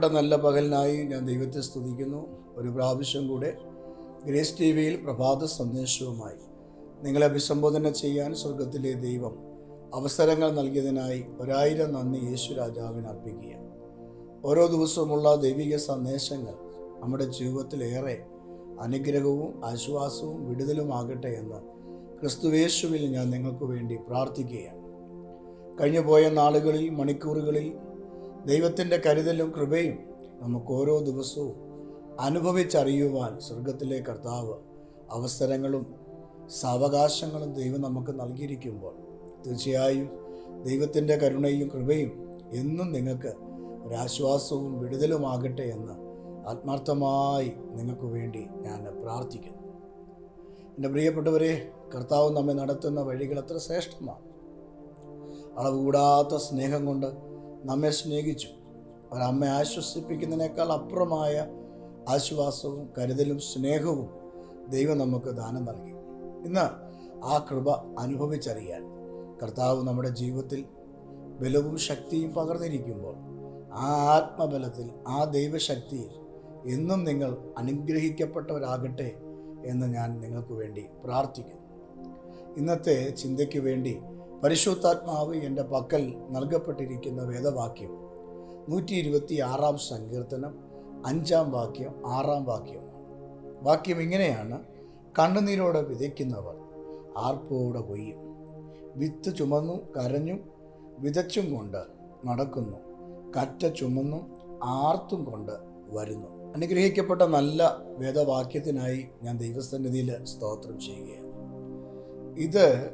പ്രിയപ്പെട്ട നല്ല പകലിനായി ഞാൻ ദൈവത്തെ സ്തുതിക്കുന്നു. ഒരു പ്രാവശ്യം കൂടെ ഗ്രേസ് ടി വിയിൽ പ്രഭാത സന്ദേശവുമായി നിങ്ങളെ അഭിസംബോധന ചെയ്യാൻ സ്വർഗത്തിലെ ദൈവം അവസരങ്ങൾ നൽകിയതിനായി ഒരായിരം നന്ദി യേശു രാജാവിന് അർപ്പിക്കുക. ഓരോ ദിവസവുമുള്ള ദൈവിക സന്ദേശങ്ങൾ നമ്മുടെ ജീവിതത്തിലേറെ അനുഗ്രഹവും ആശ്വാസവും വിടുതലുമാകട്ടെ എന്ന് ക്രിസ്തുവേശുവിൽ ഞാൻ നിങ്ങൾക്ക് വേണ്ടി പ്രാർത്ഥിക്കുകയാണ്. കഴിഞ്ഞുപോയ നാളുകളിൽ മണിക്കൂറുകളിൽ ദൈവത്തിന്റെ കരുതലും കൃപയും നമുക്ക് ഓരോ ദിവസവും അനുഭവിച്ചറിയുവാൻ സ്വർഗത്തിലെ കർത്താവ് അവസരങ്ങളും സാവകാശങ്ങളും ദൈവം നമുക്ക് നൽകിയിരിക്കുമ്പോൾ തീർച്ചയായും ദൈവത്തിന്റെ കരുണയും കൃപയും എന്നും നിങ്ങൾക്ക് ഒരാശ്വാസവും വിടുതലുമാകട്ടെ എന്ന് ആത്മാർത്ഥമായി നിങ്ങൾക്ക് വേണ്ടി ഞാൻ പ്രാർത്ഥിക്കുന്നു. എന്റെ പ്രിയപ്പെട്ടവരെ കർത്താവ് നമ്മെ നടത്തുന്ന വഴികൾ അത്ര ശ്രേഷ്ഠമാണ്. അളവുകൂടാത്ത സ്നേഹം കൊണ്ട് നമ്മെ സ്നേഹിച്ചു. ഒരമ്മ ആശ്വസിപ്പിക്കുന്നതിനേക്കാൾ അപ്പുറമായ ആശ്വാസവും കരുതലും സ്നേഹവും ദൈവം നമുക്ക് ദാനം നൽകി. ഇന്ന് ആ കൃപ അനുഭവിച്ചറിയാൻ കർത്താവ് നമ്മുടെ ജീവിതത്തിൽ ബലവും ശക്തിയും പകർന്നിരിക്കുമ്പോൾ ആ ആത്മബലത്തിൽ ആ ദൈവശക്തിയിൽ എന്നും നിങ്ങൾ അനുഗ്രഹിക്കപ്പെട്ടവരാകട്ടെ എന്ന് ഞാൻ നിങ്ങൾക്ക് വേണ്ടി പ്രാർത്ഥിക്കുന്നു. ഇന്നത്തെ ചിന്തയ്ക്ക് വേണ്ടി പരിശുദ്ധാത്മാവ് എന്റെ പക്കൽ നൽകപ്പെട്ടിരിക്കുന്ന വേദവാക്യം നൂറ്റി ഇരുപത്തി ആറാം സങ്കീർത്തനം അഞ്ചാം വാക്യം ആറാം വാക്യമാണ് വാക്യം ഇങ്ങനെയാണ് കണ്ണുനീരോടെ വിതയ്ക്കുന്നവർ ആർപ്പോടെ കൊയ്യും. വിത്ത് ചുമന്നു കരഞ്ഞും വിതച്ചും കൊണ്ട് നടക്കുന്നു. കറ്റ ചുമന്നും ആർത്തും കൊണ്ട് വരുന്നു. അനുഗ്രഹിക്കപ്പെട്ട നല്ല വേദവാക്യത്തിനായി ഞാൻ ദൈവസന്നിധിയിൽ സ്തോത്രം ചെയ്യുകയാണ്. ഇത്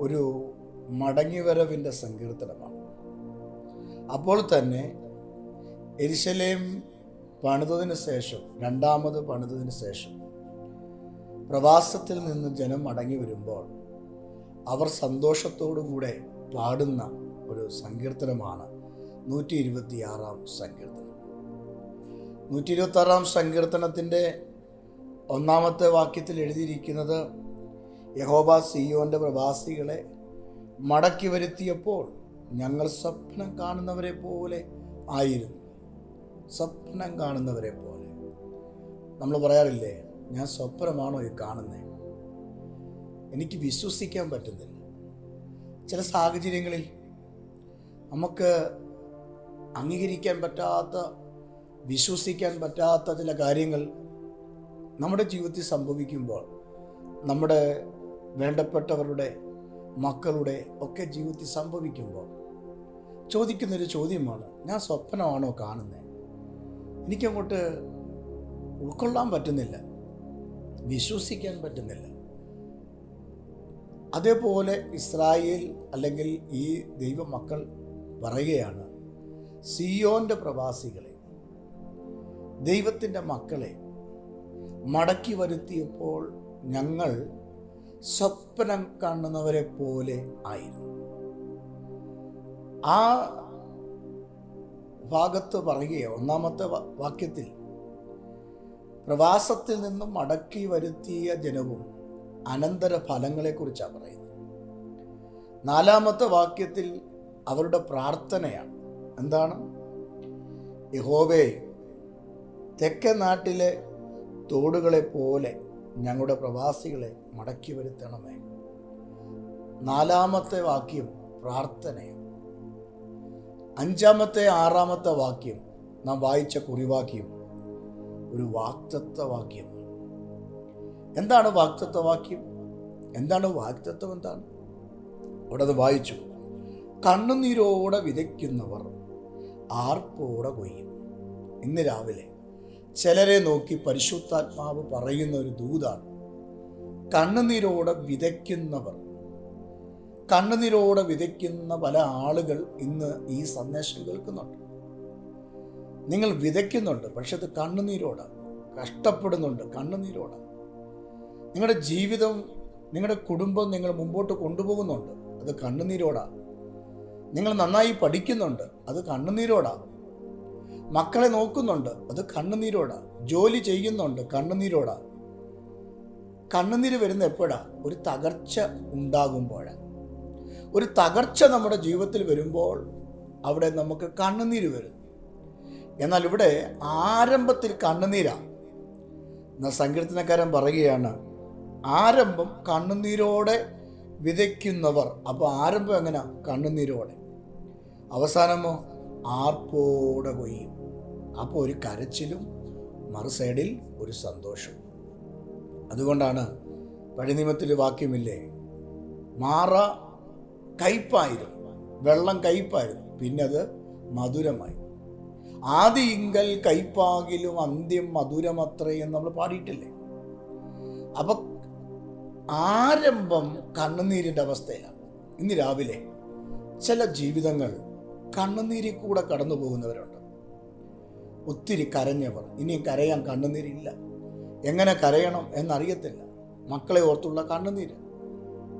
ഒരു മടങ്ങിവരവിന്റെ സങ്കീർത്തനമാണ്. അപ്പോൾ തന്നെ എരിശലേം പണിതതിന് ശേഷം രണ്ടാമത് പണിതതിന് ശേഷം പ്രവാസത്തിൽ നിന്ന് ജനം മടങ്ങി വരുമ്പോൾ അവർ സന്തോഷത്തോടുകൂടെ പാടുന്ന ഒരു സങ്കീർത്തനമാണ് നൂറ്റി ഇരുപത്തിയാറാം സങ്കീർത്തനം. നൂറ്റി ഇരുപത്തി ആറാം സങ്കീർത്തനത്തിന്റെ ഒന്നാമത്തെ വാക്യത്തിൽ എഴുതിയിരിക്കുന്നത് യഹോബ സിയോന്റെ പ്രവാസികളെ മടക്കി വരുത്തിയപ്പോൾ ഞങ്ങൾ സ്വപ്നം കാണുന്നവരെ പോലെ ആയിരുന്നു. സ്വപ്നം കാണുന്നവരെ പോലെ. നമ്മൾ പറയാറില്ലേ ഞാൻ സ്വപ്നമാണോ ഈ കാണുന്നത് എനിക്ക് വിശ്വസിക്കാൻ പറ്റുന്നില്ല. ചില സാഹചര്യങ്ങളിൽ നമുക്ക് അംഗീകരിക്കാൻ പറ്റാത്ത വിശ്വസിക്കാൻ പറ്റാത്ത ചില കാര്യങ്ങൾ നമ്മുടെ ജീവിതത്തിൽ സംഭവിക്കുമ്പോൾ നമ്മുടെ വേണ്ടപ്പെട്ടവരുടെ മക്കളുടെ ഒക്കെ ജീവിതത്തിൽ സംഭവിക്കുമ്പോൾ ചോദിക്കുന്നൊരു ചോദ്യമാണ് ഞാൻ സ്വപ്നമാണോ കാണുന്നത് എനിക്കങ്ങോട്ട് ഉൾക്കൊള്ളാൻ പറ്റുന്നില്ല വിശ്വസിക്കാൻ പറ്റുന്നില്ല. അതേപോലെ ഇസ്രായേൽ അല്ലെങ്കിൽ ഈ ദൈവമക്കൾ പറയുകയാണ് സിയോന്റെ പ്രവാസികളെ ദൈവത്തിന്റെ മക്കളെ മടക്കി വരുത്തിയപ്പോൾ ഞങ്ങൾ സ്വപ്നം കാണുന്നവരെ പോലെ ആയിരുന്നു. ആ ഭാഗത്ത് പറയുകയോ ഒന്നാമത്തെ വാക്യത്തിൽ പ്രവാസത്തിൽ നിന്നും മടക്കി വരുത്തിയ ജനവും അനന്തര ഫലങ്ങളെക്കുറിച്ചാണ് പറയുന്നത്. നാലാമത്തെ വാക്യത്തിൽ അവരുടെ പ്രാർത്ഥനയാണ്. എന്താണ്? യഹോവേ തെക്കേ നാട്ടിലെ തോടുകളെ പോലെ ഞങ്ങളുടെ പ്രവാസികളെ മടക്കി വരുത്തണമേ. നാലാമത്തെ വാക്യം പ്രാർത്ഥനയും അഞ്ചാമത്തെ ആറാമത്തെ വാക്യം നാം വായിച്ച കുറിവാക്യം ഒരു വാക്തത്വ എന്താണ് വാക്തത്വ വാക്യം? എന്താണ് വാക്തത്വം എന്താണ്? അവിടെ അത് വായിച്ചു. കണ്ണുനീരോടെ വിതയ്ക്കുന്നവർ ആർപ്പോടെ കൊയ്യും. ഇന്ന് രാവിലെ ചിലരെ നോക്കി പരിശുദ്ധാത്മാവ് പറയുന്ന ഒരു ദൂതാണ്. കണ്ണുനീരോടെ വിതയ്ക്കുന്നവർ. കണ്ണുനീരോടെ വിതയ്ക്കുന്ന പല ആളുകൾ ഇന്ന് ഈ സന്ദേശം കേൾക്കുന്നുണ്ട്. നിങ്ങൾ വിതയ്ക്കുന്നുണ്ട് പക്ഷെ അത് കണ്ണുനീരോട്. കഷ്ടപ്പെടുന്നുണ്ട് കണ്ണുനീരോട്. നിങ്ങളുടെ ജീവിതം നിങ്ങളുടെ കുടുംബം നിങ്ങൾ മുമ്പോട്ട് കൊണ്ടുപോകുന്നുണ്ട് അത് കണ്ണുനീരോടാ. നിങ്ങൾ നന്നായി പഠിക്കുന്നുണ്ട് അത് കണ്ണുനീരോടാ. മക്കളെ നോക്കുന്നുണ്ട്. അത് കണ്ണുനീരോടാ. ജോലി ചെയ്യുന്നുണ്ട് കണ്ണുനീരോടാ. കണ്ണുനീര് വരുന്ന എപ്പോഴാ? ഒരു തകർച്ച ഉണ്ടാകുമ്പോഴാണ് ഒരു തകർച്ച നമ്മുടെ ജീവിതത്തിൽ വരുമ്പോൾ അവിടെ നമുക്ക് കണ്ണുനീര് വരും. എന്നാൽ ഇവിടെ ആരംഭത്തിൽ കണ്ണുനീരാ. എന്നാൽ സങ്കീർത്തനക്കാരൻ പറയുകയാണ് ആരംഭം കണ്ണുനീരോടെ വിതയ്ക്കുന്നവർ. അപ്പോൾ ആരംഭം എങ്ങനെ? കണ്ണുനീരോടെ. അവസാനമോ ആർപ്പോടെ കൊയ്യും. അപ്പോൾ ഒരു കരച്ചിലും മറു സൈഡിൽ ഒരു സന്തോഷം. അതുകൊണ്ടാണ് പഴയ വാക്യമില്ലേ? മാറ കയ്പായിരുന്നു വെള്ളം കയ്പായിരുന്നു പിന്നെ അത് മധുരമായി. ആദിയിങ്കൽ കയ്പാകിലും അന്ത്യം മധുരമത്രേ എന്ന് നമ്മൾ പാടിയിട്ടില്ലേ? അപ്പൊ ആരംഭം കണ്ണുനീരിന്റെ അവസ്ഥയിലാണ്. ഇന്ന് രാവിലെ ചില ജീവിതങ്ങൾ കണ്ണുനീരിൽ കൂടെ കടന്നു പോകുന്നവരുണ്ട് ഒത്തിരി കരഞ്ഞവർ. ഇനിയും കരയാൻ കണ്ണുനീരില്ല. എങ്ങനെ കരയണം എന്നറിയത്തില്ല. മക്കളെ ഓർത്തുള്ള കണ്ണുനീര്.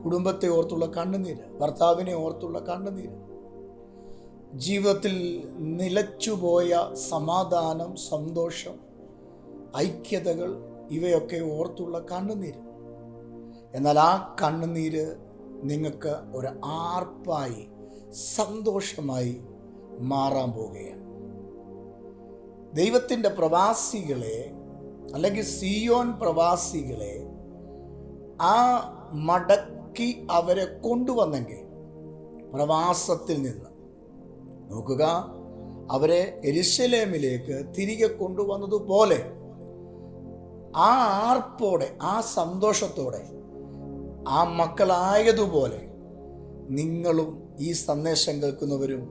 കുടുംബത്തെ ഓർത്തുള്ള കണ്ണുനീര്. ഭർത്താവിനെ ഓർത്തുള്ള കണ്ണുനീര്. ജീവിതത്തിൽ നിലച്ചുപോയ സമാധാനം സന്തോഷം ഐക്യതകൾ ഇവയൊക്കെ ഓർത്തുള്ള കണ്ണുനീര്. എന്നാൽ ആ കണ്ണുനീര് നിങ്ങൾക്ക് ഒരു ആർപ്പായി സന്തോഷമായി മാറാൻ പോവുകയാണ്. ദൈവത്തിന്റെ പ്രവാസികളെ അല്ലെങ്കിൽ സിയോൻ പ്രവാസികളെ ആ മടക്കി അവരെ കൊണ്ടുവന്നെങ്കിൽ പ്രവാസത്തിൽ നിന്ന്. നോക്കുക അവരെ എരിശലേമിലേക്ക് തിരികെ കൊണ്ടുവന്നതുപോലെ ആ ആർപ്പോടെ ആ സന്തോഷത്തോടെ ആ മക്കളായതുപോലെ നിങ്ങളും ഈ സന്ദേശം കേൾക്കുന്നവരും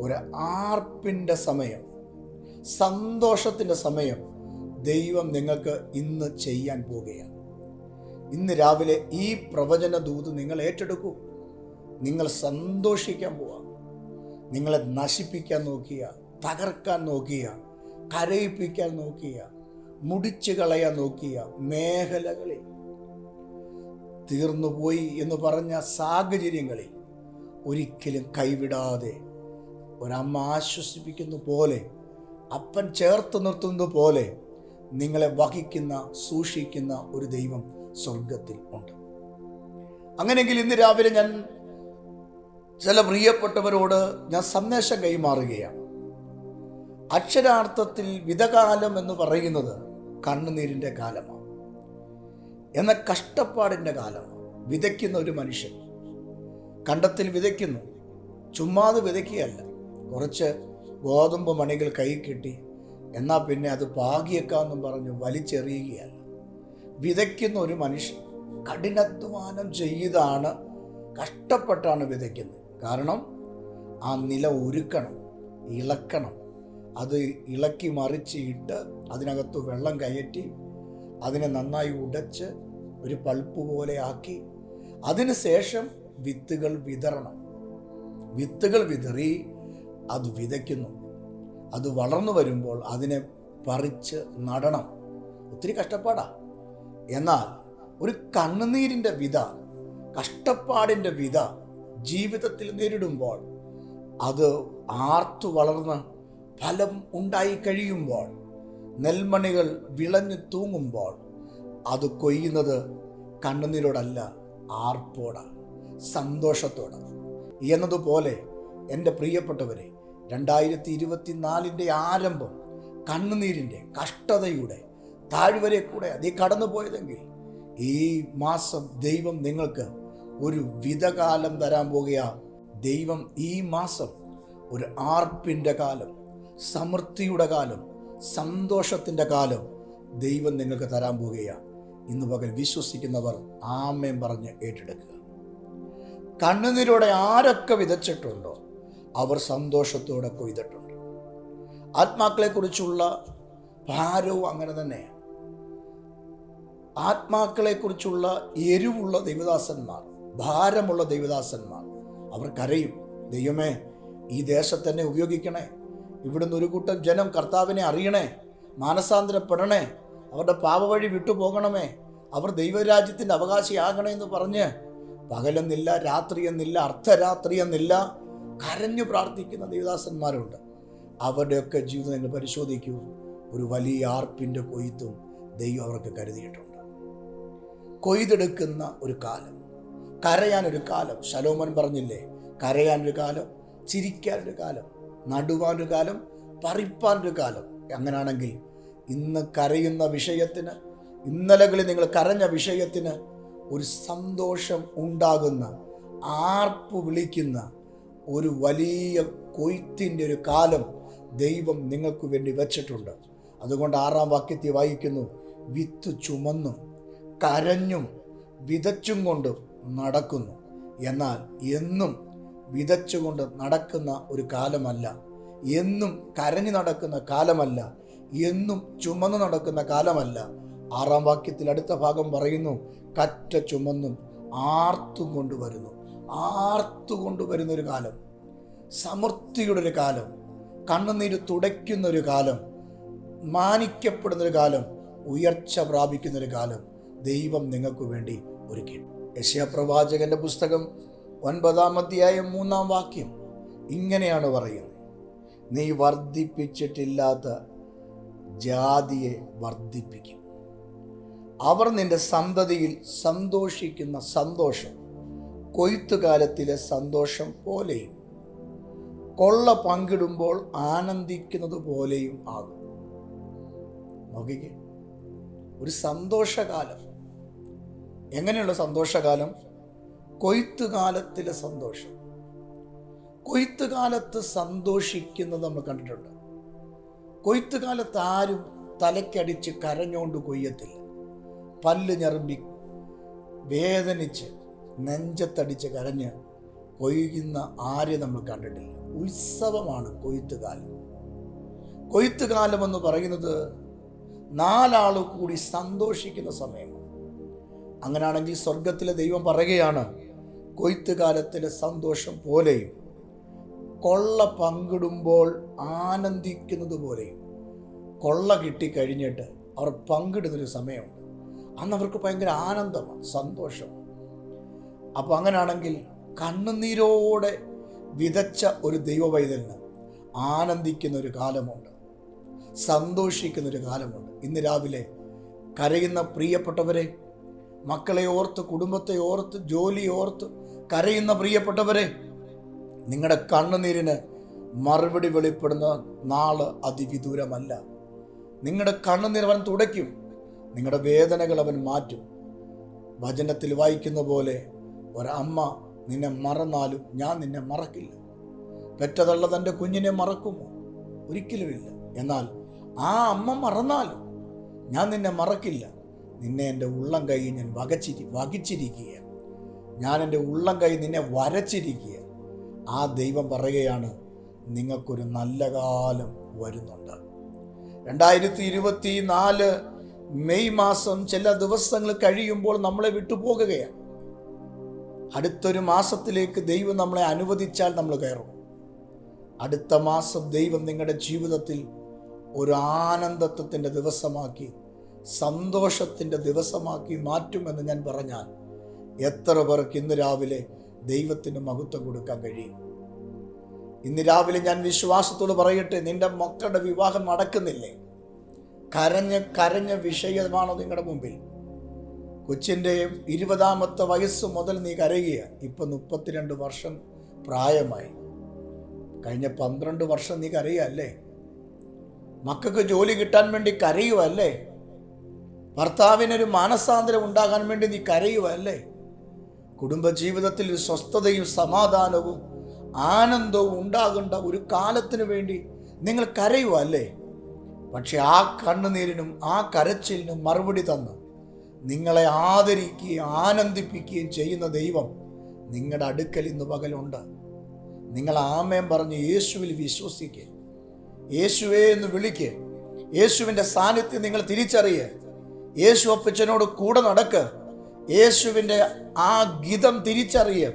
ഒരു ആർപ്പിന്റെ സമയം സന്തോഷത്തിന്റെ സമയം ദൈവം നിങ്ങൾക്ക് ഇന്ന് ചെയ്യാൻ പോവുകയാണ്. ഇന്ന് രാവിലെ ഈ പ്രവചന ദൂത് നിങ്ങൾ ഏറ്റെടുക്കൂ. നിങ്ങൾ സന്തോഷിക്കാൻ പോവാം നിങ്ങളെ നശിപ്പിക്കാൻ നോക്കിയ തകർക്കാൻ നോക്കിയ കരയിപ്പിക്കാൻ നോക്കിയ മുടിച്ചു കളയാൻ നോക്കിയ മേഖലകളിൽ. തീർന്നുപോയി എന്ന് പറഞ്ഞ സാഹചര്യങ്ങളിൽ ഒരിക്കലും കൈവിടാതെ ഒരമ്മ ആശ്വസിപ്പിക്കുന്ന പോലെ അപ്പൻ ചേർത്ത് നിർത്തുന്നത് പോലെ നിങ്ങളെ വഹിക്കുന്ന സൂക്ഷിക്കുന്ന ഒരു ദൈവം സ്വർഗത്തിൽ ഉണ്ട്. അങ്ങനെയെങ്കിൽ ഇന്ന് രാവിലെ ഞാൻ ചില പ്രിയപ്പെട്ടവരോട് ഞാൻ സന്ദേശം കൈമാറുകയാണ്. അക്ഷരാർത്ഥത്തിൽ വിധകാലം എന്ന് പറയുന്നത് കണ്ണുനീരിന്റെ കാലമാണ്. എന്ന കഷ്ടപ്പാടിന്റെ കാലമാണ്. വിതയ്ക്കുന്ന ഒരു മനുഷ്യൻ. കണ്ടത്തിൽ വിതയ്ക്കുന്നു. ചുമ്മാതെ വിതയ്ക്കുകയല്ല. കുറച്ച് ഗോതമ്പ് മണികൾ കൈ കിട്ടി എന്നാൽ പിന്നെ അത് പാകിയേക്കാമെന്നും പറഞ്ഞ് വലിച്ചെറിയുകയല്ല വിതയ്ക്കുന്ന ഒരു മനുഷ്യൻ കഠിനാധ്വാനം ചെയ്താണ് കഷ്ടപ്പെട്ടാണ് വിതയ്ക്കുന്നത്. കാരണം ആ നില ഒരുക്കണം ഇളക്കണം. അത് ഇളക്കി മറിച്ച് ഇട്ട് അതിനകത്ത് വെള്ളം കയറ്റി അതിനെ നന്നായി ഉടച്ച് ഒരു പൾപ്പ് പോലെ ആക്കി. അതിന് ശേഷം വിത്തുകൾ വിതറണം. വിത്തുകൾ വിതറി അത് വിതയ്ക്കുന്നു. അത് വളർന്നു വരുമ്പോൾ അതിനെ പറിച്ച് നടണം. ഒത്തിരി കഷ്ടപ്പാടാ. എന്നാൽ ഒരു കണ്ണുനീരിന്റെ വിത കഷ്ടപ്പാടിന്റെ വിത ജീവിതത്തിൽ നേരിടുമ്പോൾ അത് ആർത്തു വളർന്ന് ഫലം ഉണ്ടായി കഴിയുമ്പോൾ നെൽമണികൾ വിളഞ്ഞു തൂങ്ങുമ്പോൾ അത് കൊയ്യുന്നത് കണ്ണുനീരോടല്ല ആർപ്പോടാണ് സന്തോഷത്തോടാണ് എന്നതുപോലെ എന്റെ പ്രിയപ്പെട്ടവരെ രണ്ടായിരത്തി ഇരുപത്തിനാലിന്റെ ആരംഭം കണ്ണുനീരിന്റെ കഷ്ടതയുടെ താഴ്വരെ കൂടെ അതീ കടന്നു പോയതെങ്കിൽ ഈ മാസം ദൈവം നിങ്ങൾക്ക് ഒരു വിധകാലം തരാൻ പോകുകയാ ദൈവം ഈ മാസം ഒരു ആർപ്പിന്റെ കാലം സമൃദ്ധിയുടെ കാലം സന്തോഷത്തിന്റെ കാലം ദൈവം നിങ്ങൾക്ക് തരാൻ പോകുകയാണ് ഇന്ന് പകൽ വിശ്വസിക്കുന്നവർ ആമയം പറഞ്ഞ് ഏറ്റെടുക്കുക. കണ്ണുനീരോടെ ആരൊക്കെ വിതച്ചിട്ടുണ്ടോ? അവർ സന്തോഷത്തോടെ കൊയ്തിട്ടുണ്ട്. ആത്മാക്കളെക്കുറിച്ചുള്ള ഭാരവും അങ്ങനെ തന്നെയാണ് ആത്മാക്കളെക്കുറിച്ചുള്ള എരിവുള്ള ദൈവദാസന്മാർ ഭാരമുള്ള ദൈവദാസന്മാർ അവർ കരയും ദൈവമേ ഈ ദേശത്തന്നെ ഉപയോഗിക്കണേ. ഇവിടുന്ന് ഒരു കൂട്ടം ജനം കർത്താവിനെ അറിയണേ മാനസാന്തരപ്പെടണേ. അവരുടെ പാപവഴി വിട്ടുപോകണമേ. അവർ ദൈവരാജ്യത്തിന്റെ അവകാശിയാകണേ എന്ന് പറഞ്ഞ് പകലെന്നില്ല രാത്രി എന്നില്ല അർദ്ധരാത്രി എന്നില്ല കരഞ്ഞു പ്രാർത്ഥിക്കുന്ന ദേവദാസന്മാരുണ്ട്. അവരുടെയൊക്കെ ജീവിതം നിങ്ങൾ പരിശോധിക്കൂ. ഒരു വലിയ ആർപ്പിന്റെ കൊയ്ത്തും ദൈവം അവർക്ക് കരുതിയിട്ടുണ്ട്. കൊയ്തെടുക്കുന്ന ഒരു കാലം. കരയാനൊരു കാലം. ശലോമൻ പറഞ്ഞില്ലേ കരയാനൊരു കാലം ചിരിക്കാനൊരു കാലം നടുവാനൊരു കാലം പറിപ്പാനൊരു കാലം. അങ്ങനാണെങ്കിൽ ഇന്ന് കരയുന്ന വിഷയത്തിന് ഇന്നലകളിൽ നിങ്ങൾ കരഞ്ഞ വിഷയത്തിന് ഒരു സന്തോഷം ഉണ്ടാകുന്ന ആർപ്പ് വിളിക്കുന്ന ഒരു വലിയ കൊയ്ത്തിന്റെ ഒരു കാലം ദൈവം നിങ്ങൾക്ക് വേണ്ടി വെച്ചിട്ടുണ്ട്. അതുകൊണ്ട് ആറാം വാക്യത്തെ വായിക്കുന്നു വിത്ത് ചുമന്നും കരഞ്ഞും വിതച്ചും കൊണ്ടും നടക്കുന്നു. എന്നാൽ എന്നും വിതച്ചുകൊണ്ട് നടക്കുന്ന ഒരു കാലമല്ല എന്നും കരഞ്ഞു നടക്കുന്ന കാലമല്ല എന്നും ചുമന്നു നടക്കുന്ന കാലമല്ല. ആറാം വാക്യത്തിൽ അടുത്ത ഭാഗം പറയുന്നു കറ്റ ചുമന്നും ആർത്തും കൊണ്ടുവരുന്നു ആർത്തു കൊണ്ടുവരുന്ന ഒരു കാലം സമൃദ്ധിയുടെ ഒരു കാലം കണ്ണുനീര് തുടയ്ക്കുന്ന ഒരു കാലം മാനിക്കപ്പെടുന്ന ഒരു കാലം ഉയർച്ച പ്രാപിക്കുന്ന ഒരു കാലം ദൈവം നിങ്ങൾക്ക് വേണ്ടി ഒരുക്കി. യശയപ്രവാചകന്റെ പുസ്തകം ഒൻപതാം അധ്യായം മൂന്നാം വാക്യം ഇങ്ങനെയാണ് പറയുന്നത്. നീ വർദ്ധിപ്പിച്ചിട്ടില്ലാത്ത ജാതിയെ വർദ്ധിപ്പിക്കും. അവർ നിന്റെ സന്തതിയിൽ സന്തോഷിക്കുന്ന സന്തോഷം കൊയ്ത്തുകാലത്തിലെ സന്തോഷം പോലെയും കൊള്ള പങ്കിടുമ്പോൾ ആനന്ദിക്കുന്നത് പോലെയും ആകും. നോക്കിക്കേ ഒരു സന്തോഷകാലം. എങ്ങനെയുള്ള സന്തോഷകാലം? കൊയ്ത്തുകാലത്തിലെ സന്തോഷം. കൊയ്ത്തുകാലത്ത് സന്തോഷിക്കുന്നത് നമ്മൾ കണ്ടിട്ടുണ്ട്. കൊയ്ത്തുകാലത്ത് ആരും തലക്കടിച്ച് കരഞ്ഞോണ്ട് കൊയ്യത്തില്ല. പല്ല് ഞറുമ്പി വേദനിച്ച് നെഞ്ചത്തടിച്ച് കരഞ്ഞ് കൊയ്യുന്ന ആരെ നമ്മൾ കണ്ടിട്ടില്ല. ഉത്സവമാണ് കൊയ്ത്തുകാലം. കൊയ്ത്തുകാലം എന്ന് പറയുന്നത് നാലാൾ കൂടി സന്തോഷിക്കുന്ന സമയമാണ്. അങ്ങനെയാണെങ്കിൽ സ്വർഗത്തിലെ ദൈവം പറയുകയാണ് കൊയ്ത്തുകാലത്തിലെ സന്തോഷം പോലെയും കൊള്ള പങ്കിടുമ്പോൾ ആനന്ദിക്കുന്നത് പോലെയും. കൊള്ള കിട്ടിക്കഴിഞ്ഞിട്ട് അവർ പങ്കിടുന്നൊരു സമയമുണ്ട്. അന്ന് അവർക്ക് ഭയങ്കര ആനന്ദമാണ് സന്തോഷമാണ്. അപ്പോൾ അങ്ങനെയാണെങ്കിൽ കണ്ണുനീരോടെ വിതച്ച ഒരു ദൈവവൈതലിന് ആനന്ദിക്കുന്ന ഒരു കാലമുണ്ട്. സന്തോഷിക്കുന്ന ഒരു കാലമുണ്ട്. ഇന്ന് രാവിലെ കരയുന്ന പ്രിയപ്പെട്ടവരെ മക്കളെ ഓർത്ത് കുടുംബത്തെ ഓർത്ത് ജോലി ഓർത്ത് കരയുന്ന പ്രിയപ്പെട്ടവരെ നിങ്ങളുടെ കണ്ണുനീരിന് മറുപടി വെളിപ്പെടുന്ന നാൾ അതിവിദൂരമല്ല. നിങ്ങളുടെ കണ്ണുനീർ അവൻ തുടയ്ക്കും. നിങ്ങളുടെ വേദനകൾ അവൻ മാറ്റും. വചനത്തിൽ വായിക്കുന്ന പോലെ ഒരമ്മ നിന്നെ മറന്നാലും ഞാൻ നിന്നെ മറക്കില്ല. പെറ്റതുള്ള തന്റെ കുഞ്ഞിനെ മറക്കുമോ? ഒരിക്കലുമില്ല. എന്നാൽ ആ അമ്മ മറന്നാലും ഞാൻ നിന്നെ മറക്കില്ല. നിന്നെ എന്റെ ഉള്ളം കൈ ഞാൻ വകച്ചിരി വകിച്ചിരിക്കുക ഞാൻ എന്റെ ഉള്ളം കൈ നിന്നെ വരച്ചിരിക്കുക ആ ദൈവം പറയുകയാണ് നിങ്ങൾക്കൊരു നല്ല കാലം വരുന്നുണ്ട്. രണ്ടായിരത്തി ഇരുപത്തി നാല് മെയ് മാസം ചില ദിവസങ്ങൾ കഴിയുമ്പോൾ നമ്മളെ വിട്ടുപോകുകയാണ്. അടുത്തൊരു മാസത്തിലേക്ക് ദൈവം നമ്മളെ അനുവദിച്ചാൽ നമ്മൾ കയറും. അടുത്ത മാസം ദൈവം നിങ്ങളുടെ ജീവിതത്തിൽ ഒരു ആനന്ദത്വത്തിന്റെ ദിവസമാക്കി സന്തോഷത്തിന്റെ ദിവസമാക്കി മാറ്റുമെന്ന് ഞാൻ പറഞ്ഞാൽ എത്ര പേർക്ക് ഇന്ന് രാവിലെ ദൈവത്തിന് മഹത്വം കൊടുക്കാൻ കഴിയും? ഇന്ന് രാവിലെ ഞാൻ വിശ്വാസത്തോട് പറയട്ടെ നിന്റെ മക്കളുടെ വിവാഹം നടക്കുന്നില്ലേ? കരഞ്ഞ് കരഞ്ഞ വിഷയമാണോ നിങ്ങളുടെ മുമ്പിൽ? കൊച്ചിന്റെ ഇരുപതാമത്തെ വയസ്സ് മുതൽ നീ കരയുക. ഇപ്പൊ മുപ്പത്തിരണ്ട് വർഷം പ്രായമായി. കഴിഞ്ഞ പന്ത്രണ്ട് വർഷം നീ കരയുകയല്ലേ മക്കൾക്ക് ജോലി കിട്ടാൻ വേണ്ടി കരയുവല്ലേ ഭർത്താവിനൊരു മാനസാന്തരം ഉണ്ടാകാൻ വേണ്ടി നീ കരയുവല്ലേ കുടുംബജീവിതത്തിൽ സ്വസ്ഥതയും സമാധാനവും ആനന്ദവും ഉണ്ടാകേണ്ട ഒരു കാലത്തിന് വേണ്ടി നിങ്ങൾ കരയുവല്ലേ പക്ഷെ ആ കണ്ണുനീരിനും ആ കരച്ചിലിനും മറുപടി തന്ന്. നിങ്ങളെ ആദരിക്കുകയും ആനന്ദിപ്പിക്കുകയും ചെയ്യുന്ന ദൈവം നിങ്ങളുടെ അടുക്കൽ ഇന്ന് പകലുണ്ട്. നിങ്ങൾ ആമയം പറഞ്ഞ് യേശുവിൽ വിശ്വസിക്കുക യേശുവേ എന്ന് വിളിക്ക്. യേശുവിന്റെ സാന്നിധ്യം നിങ്ങൾ തിരിച്ചറിയുക യേശു അപ്പച്ചനോട് കൂടെ നടക്ക്. യേശുവിന്റെ ആ ഗീതം തിരിച്ചറിയുക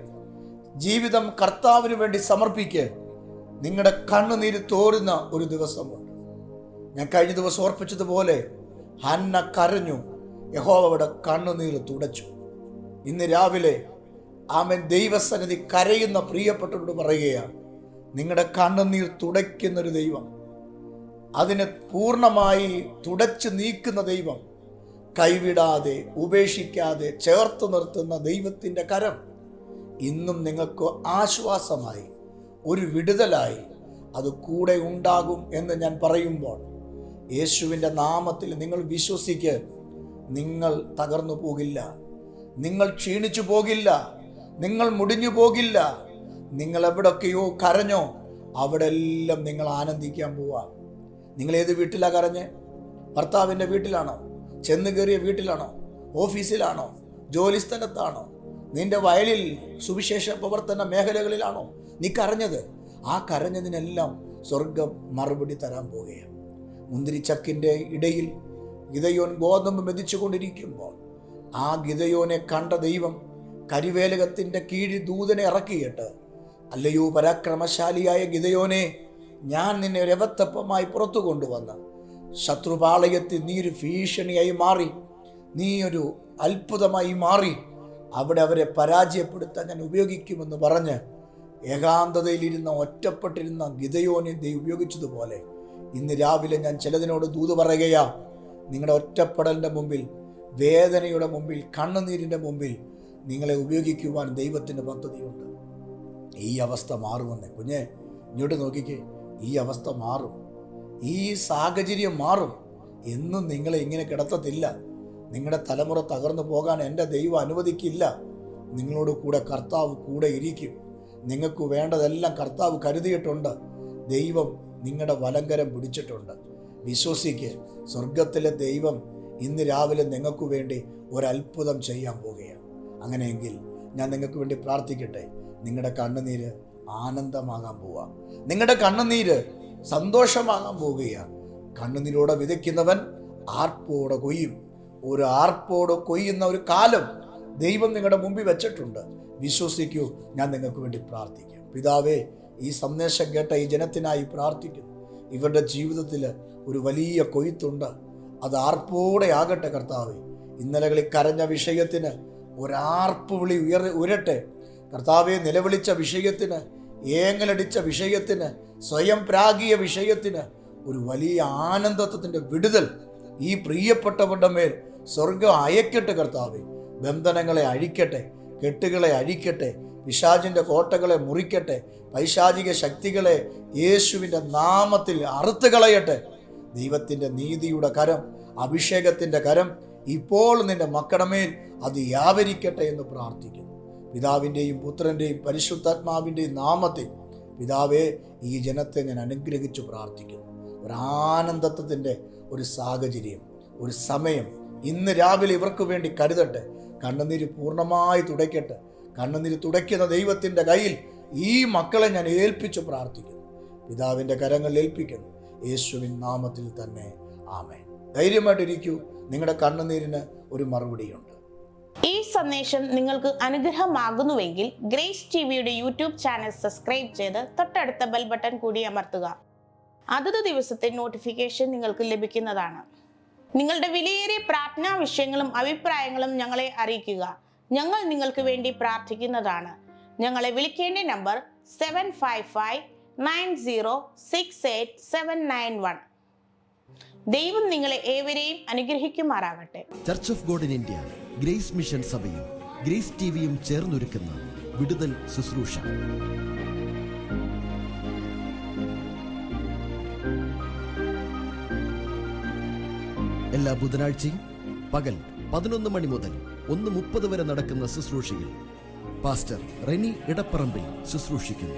ജീവിതം കർത്താവിന് വേണ്ടി സമർപ്പിക്കുക നിങ്ങളുടെ കണ്ണുനീര് തോരുന്ന ഒരു ദിവസമുണ്ട്. ഞാൻ കഴിഞ്ഞ ദിവസം ഓർപ്പിച്ചതുപോലെ ഹന്ന കരഞ്ഞു. യഹോവയുടെ കണ്ണുനീർ തുടച്ചു. ഇന്ന് രാവിലെ ആമൻ ദൈവസന്നിധി കരയുന്ന പ്രിയപ്പെട്ടവരോട് പറയുകയാണ് നിങ്ങളുടെ കണ്ണുനീർ തുടയ്ക്കുന്നൊരു ദൈവം അതിനെ പൂർണമായി തുടച്ചു നീക്കുന്ന ദൈവം കൈവിടാതെ ഉപേക്ഷിക്കാതെ ചേർത്ത് നിർത്തുന്ന ദൈവത്തിന്റെ കരം ഇന്നും നിങ്ങൾക്ക് ആശ്വാസമായി ഒരു വിടുതലായി അത് കൂടെ ഉണ്ടാകും എന്ന് ഞാൻ പറയുമ്പോൾ യേശുവിന്റെ നാമത്തിൽ നിങ്ങൾ വിശ്വസിക്ക്. നിങ്ങൾ തകർന്നു പോകില്ല. നിങ്ങൾ ക്ഷീണിച്ചു പോകില്ല. നിങ്ങൾ മുടിഞ്ഞു പോകില്ല. നിങ്ങൾ എവിടൊക്കെയോ കരഞ്ഞോ അവിടെ എല്ലാം നിങ്ങൾ ആനന്ദിക്കാൻ പോവാ. നിങ്ങൾ ഏത് വീട്ടിലാണ് കരഞ്ഞ്? ഭർത്താവിന്റെ വീട്ടിലാണോ? ചെന്ന് കയറിയ വീട്ടിലാണോ? ഓഫീസിലാണോ? ജോലി സ്ഥലത്താണോ? നിന്റെ വയലിൽ സുവിശേഷ പ്രവർത്തന മേഖലകളിലാണോ നീ കരഞ്ഞത്? ആ കരഞ്ഞതിനെല്ലാം സ്വർഗം മറുപടി തരാൻ പോവുകയാണ്. മുന്തിരിച്ചക്കിന്റെ ഇടയിൽ ഗിതയോൻ ഗോതമ്പ് മെതിച്ചുകൊണ്ടിരിക്കുമ്പോൾ ആ ഗിതയോനെ കണ്ട ദൈവം കരിവേലകത്തിന്റെ കീഴിൽ ദൂതനെ ഇറക്കിയിട്ട് അല്ലയോ പരാക്രമശാലിയായ ഗിതയോനെ ഞാൻ നിന്നെ രവത്തപ്പമായി പുറത്തു കൊണ്ടുവന്ന് ശത്രുപാളയത്തിൽ നീ ഒരു ഭീഷണിയായി മാറി നീ ഒരു അത്ഭുതമായി മാറി അവിടെ അവരെ പരാജയപ്പെടുത്താൻ ഞാൻ ഉപയോഗിക്കുമെന്ന് പറഞ്ഞ് ഏകാന്തതയിലിരുന്ന ഒറ്റപ്പെട്ടിരുന്ന ഗിതയോനെ ദൈവം ഉപയോഗിച്ചതുപോലെ ഇന്ന് രാവിലെ ഞാൻ ചിലതിനോട് ദൂത് പറയുകയാ നിങ്ങളുടെ ഒറ്റപ്പെടലിന്റെ മുമ്പിൽ വേദനയുടെ മുമ്പിൽ കണ്ണുനീരിന്റെ മുമ്പിൽ നിങ്ങളെ ഉപയോഗിക്കുവാൻ ദൈവത്തിന്റെ പദ്ധതിയുണ്ട്. ഈ അവസ്ഥ മാറുമെന്ന് കുഞ്ഞെ ഇങ്ങോട്ട് നോക്കിക്കേ. ഈ അവസ്ഥ മാറും. ഈ സാഹചര്യം മാറും. എന്നും നിങ്ങളെ ഇങ്ങനെ കിടത്തത്തില്ല. നിങ്ങളുടെ തലമുറ തകർന്നു പോകാൻ എന്റെ ദൈവം അനുവദിക്കില്ല. നിങ്ങളോട് കൂടെ കർത്താവ് കൂടെ ഇരിക്കും. നിങ്ങൾക്ക് വേണ്ടതെല്ലാം കർത്താവ് കരുതിയിട്ടുണ്ട്. ദൈവം നിങ്ങളുടെ വലങ്കരം പിടിച്ചിട്ടുണ്ട്. വിശ്വസിക്ക്. സ്വർഗത്തിലെ ദൈവം ഇന്ന് രാവിലെ നിങ്ങൾക്ക് വേണ്ടി ഒരത്ഭുതം ചെയ്യാൻ പോവുകയാണ്. അങ്ങനെയെങ്കിൽ ഞാൻ നിങ്ങൾക്ക് വേണ്ടി പ്രാർത്ഥിക്കട്ടെ. നിങ്ങളുടെ കണ്ണുനീര് ആനന്ദമാകാൻ പോവുക നിങ്ങളുടെ കണ്ണുനീര് സന്തോഷമാകാൻ പോവുകയാണ് കണ്ണുനീരോടെ വിതയ്ക്കുന്നവൻ ആർപ്പോടെ കൊയ്യും. ഒരു ആർപ്പോടെ കൊയ്യുന്ന ഒരു കാലം ദൈവം നിങ്ങളുടെ മുമ്പിൽ വെച്ചിട്ടുണ്ട്. വിശ്വസിക്കൂ ഞാൻ നിങ്ങൾക്ക് വേണ്ടി പ്രാർത്ഥിക്കാം. പിതാവേ ഈ സന്ദേശം കേട്ട ഈ ജനത്തിനായി പ്രാർത്ഥിക്കുന്നു. ഇവരുടെ ജീവിതത്തിൽ ഒരു വലിയ കൊയ്ത്തുണ്ട്. അത് ആർപ്പോടെ ആകട്ടെ കർത്താവേ? ഇന്നലകളിൽ കരഞ്ഞ വിഷയത്തിന് ഒരാർപ്പ് വിളി ഉയർ ഉയരട്ടെ. കർത്താവെ നിലവിളിച്ച വിഷയത്തിന് ഏങ്ങലടിച്ച വിഷയത്തിന് സ്വയം പ്രാഗിയ വിഷയത്തിന് ഒരു വലിയ ആനന്ദത്വത്തിന്റെ വിടുതൽ ഈ പ്രിയപ്പെട്ടവരുടെ മേൽ സ്വർഗം അയക്കട്ടെ കർത്താവെ. ബന്ധനങ്ങളെ അഴിക്കട്ടെ കെട്ടുകളെ അഴിക്കട്ടെ പിശാജിന്റെ കോട്ടകളെ മുറിക്കട്ടെ പൈശാചിക ശക്തികളെ യേശുവിന്റെ നാമത്തിൽ അറുത്തു കളയട്ടെ ദൈവത്തിന്റെ നീതിയുടെ കരം അഭിഷേകത്തിന്റെ കരം ഇപ്പോൾ നിന്റെ മക്കളുടെ അത് വ്യാപരിക്കട്ടെ എന്ന് പ്രാർത്ഥിക്കുന്നു. പിതാവിന്റെയും പുത്രന്റെയും പരിശുദ്ധാത്മാവിന്റെയും നാമത്തിൽ പിതാവേ ഈ ജനത്തെ ഞാൻ അനുഗ്രഹിച്ചു പ്രാർത്ഥിക്കുന്നു. ഒരു ആനന്ദത്വത്തിന്റെ ഒരു സാഹചര്യം ഒരു സമയം ഇന്ന് രാവിലെ ഇവർക്ക് വേണ്ടി കരുതട്ടെ. കണ്ണുനീര് പൂർണമായി തുടയ്ക്കട്ടെ. കണ്ണുനീര് തുടയ്ക്കുന്ന ദൈവത്തിന്റെ കയ്യിൽ ഈ മക്കളെ ഞാൻ ഏൽപ്പിച്ചു പ്രാർത്ഥിക്കുന്നു. പിതാവിന്റെ കരങ്ങളിൽ ഏൽപ്പിക്കുന്നു. യേശുവിൻ നാമത്തിൽ തന്നെ. ആമേൻ. ധൈര്യമായിട്ടിരിക്കൂ നിങ്ങളുടെ കണ്ണുനീരിന് ഒരു മറുപടിയുണ്ട്. ഈ സന്ദേശം നിങ്ങൾക്ക് അനുഗ്രഹമാകുന്നുവെങ്കിൽ ഗ്രേസ് ടി വിയുടെ യൂട്യൂബ് ചാനൽ സബ്സ്ക്രൈബ് ചെയ്ത് തൊട്ടടുത്ത ബെൽ ബട്ടൺ കൂടി അമർത്തുക. അതത് ദിവസത്തെ നോട്ടിഫിക്കേഷൻ നിങ്ങൾക്ക് ലഭിക്കുന്നതാണ്. നിങ്ങളുടെ വിലയേറിയ പ്രാർത്ഥനാ വിഷയങ്ങളും അഭിപ്രായങ്ങളും ഞങ്ങളെ അറിയിക്കുക. ഞങ്ങൾ നിങ്ങൾക്ക് വേണ്ടി പ്രാർത്ഥിക്കുന്നതാണ്. ഞങ്ങളെ വിളിക്കേണ്ട number seven five five nine zero six eight seven nine one. ദൈവം നിങ്ങളെ ഏവരെയും അനുഗ്രഹിക്കുമാറാകട്ടെ. Church of God in India Grace mission സഭയും ഗ്രേസ് ടിവിയും ചേർന്നൊരുക്കുന്ന വിടുതൽ ശുശ്രൂഷ. എല്ലാ ബുധനാഴ്ചയും പകൽ പതിനൊന്ന് മണി മുതൽ ഒന്ന് മുപ്പത് വരെ നടക്കുന്ന ശുശ്രൂഷയിൽ പാസ്റ്റർ റെനി ഇടപ്പറമ്പിൽ ശുശ്രൂഷിക്കുന്നു.